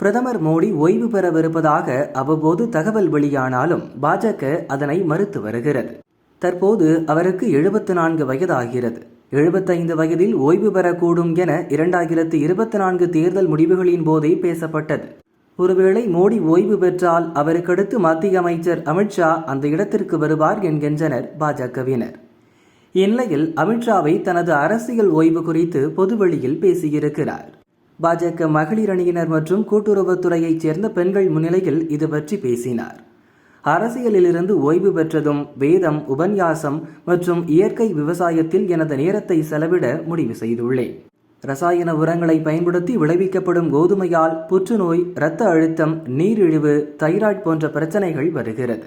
பிரதமர் மோடி ஓய்வு பெறவிருப்பதாக அவ்வப்போது தகவல் வெளியானாலும் பாஜக அதனை மறுத்து வருகிறது. தற்போது அவருக்கு எழுபத்து நான்கு வயதாகிறது. எழுபத்தைந்து வயதில் ஓய்வு பெறக்கூடும் என இரண்டாயிரத்து இருபத்தி நான்கு தேர்தல் முடிவுகளின் போதே பேசப்பட்டது. ஒருவேளை மோடி ஓய்வு பெற்றால் அவருக்கடுத்து மத்திய அமைச்சர் அமித்ஷா அந்த இடத்திற்கு வருவார் என்கின்றனர் பாஜகவினர். இந்நிலையில் அமித்ஷாவை தனது அரசியல் ஓய்வு குறித்து பொதுவெளியில் பேசியிருக்கிறார். பாஜக மகளிர் அணியினர் மற்றும் கூட்டுறவுத்துறையைச் சேர்ந்த பெண்கள் முன்னிலையில் இது பற்றி பேசினார். அரசியலிலிருந்து ஓய்வு பெற்றதும் வேதம் உபன்யாசம் மற்றும் இயற்கை விவசாயத்தில் எனது நேரத்தை செலவிட முடிவு செய்துள்ளேன். ரசாயன உரங்களை பயன்படுத்தி விளைவிக்கப்படும் கோதுமையால் புற்றுநோய் இரத்த அழுத்தம் நீரிழிவு தைராய்டு போன்ற பிரச்சனைகள் வருகிறது.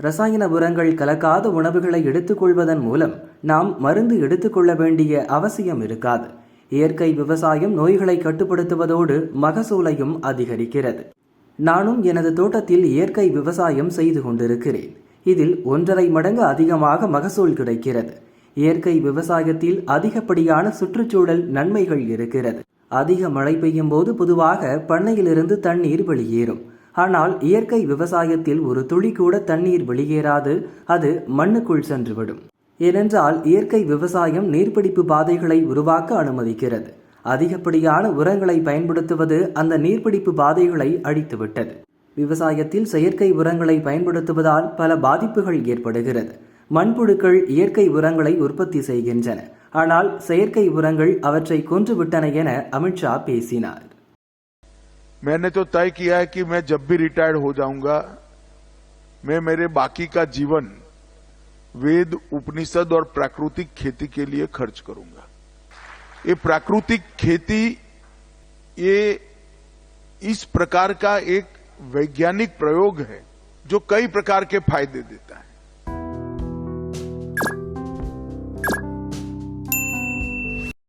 ரசாயன உரங்கள் கலக்காத உணவுகளை எடுத்துக்கொள்வதன் மூலம் நாம் மருந்து எடுத்துக்கொள்ள வேண்டிய அவசியம் இருக்காது. இயற்கை விவசாயம் நோய்களை கட்டுப்படுத்துவதோடு மகசூலையும் அதிகரிக்கிறது. நானும் எனது தோட்டத்தில் இயற்கை விவசாயம் செய்து கொண்டிருக்கிறேன். இதில் ஒன்றரை மடங்கு அதிகமாக மகசூல் கிடைக்கிறது. இயற்கை விவசாயத்தில் அதிகப்படியான சுற்றுச்சூழல் நன்மைகள் இருக்கிறது. அதிக மழை பெய்யும் போது பொதுவாக பண்ணையிலிருந்து தண்ணீர் வெளியேறும். ஆனால் இயற்கை விவசாயத்தில் ஒரு துளி கூட தண்ணீர் வெளியேறாது. அது மண்ணுக்குள் சென்றுவிடும். ஏனென்றால் இயற்கை விவசாயம் நீர்பிடிப்பு பாதைகளை உருவாக்க அனுமதிக்கிறது அதிகப்படியான உரங்களை பயன்படுத்துவது அந்த நீர்பிடிப்பு பாதைகளை அழித்துவிட்டது விவசாயத்தில் செயற்கை உரங்களை பயன்படுத்துவதால் பல பாதிப்புகள் ஏற்படுகிறது மண்புழுக்கள் இயற்கை உரங்களை உற்பத்தி செய்கின்றன ஆனால் செயற்கை உரங்கள் அவற்றை கொன்றுவிட்டன என அமித்ஷா பேசினார் मैंने तो तय किया है कि मैं जब भी रिटायर्ड हो जाऊंगा मैं मेरे बाकी का जीवन वेद, उपनिषद और प्राकृतिक खेती के लिए खर्च करूँगा। ये प्राकृतिक खेती, ये इस प्रकार का एक वैज्ञानिक प्रयोग है, जो कई प्रकार के फ़ायदे देता है।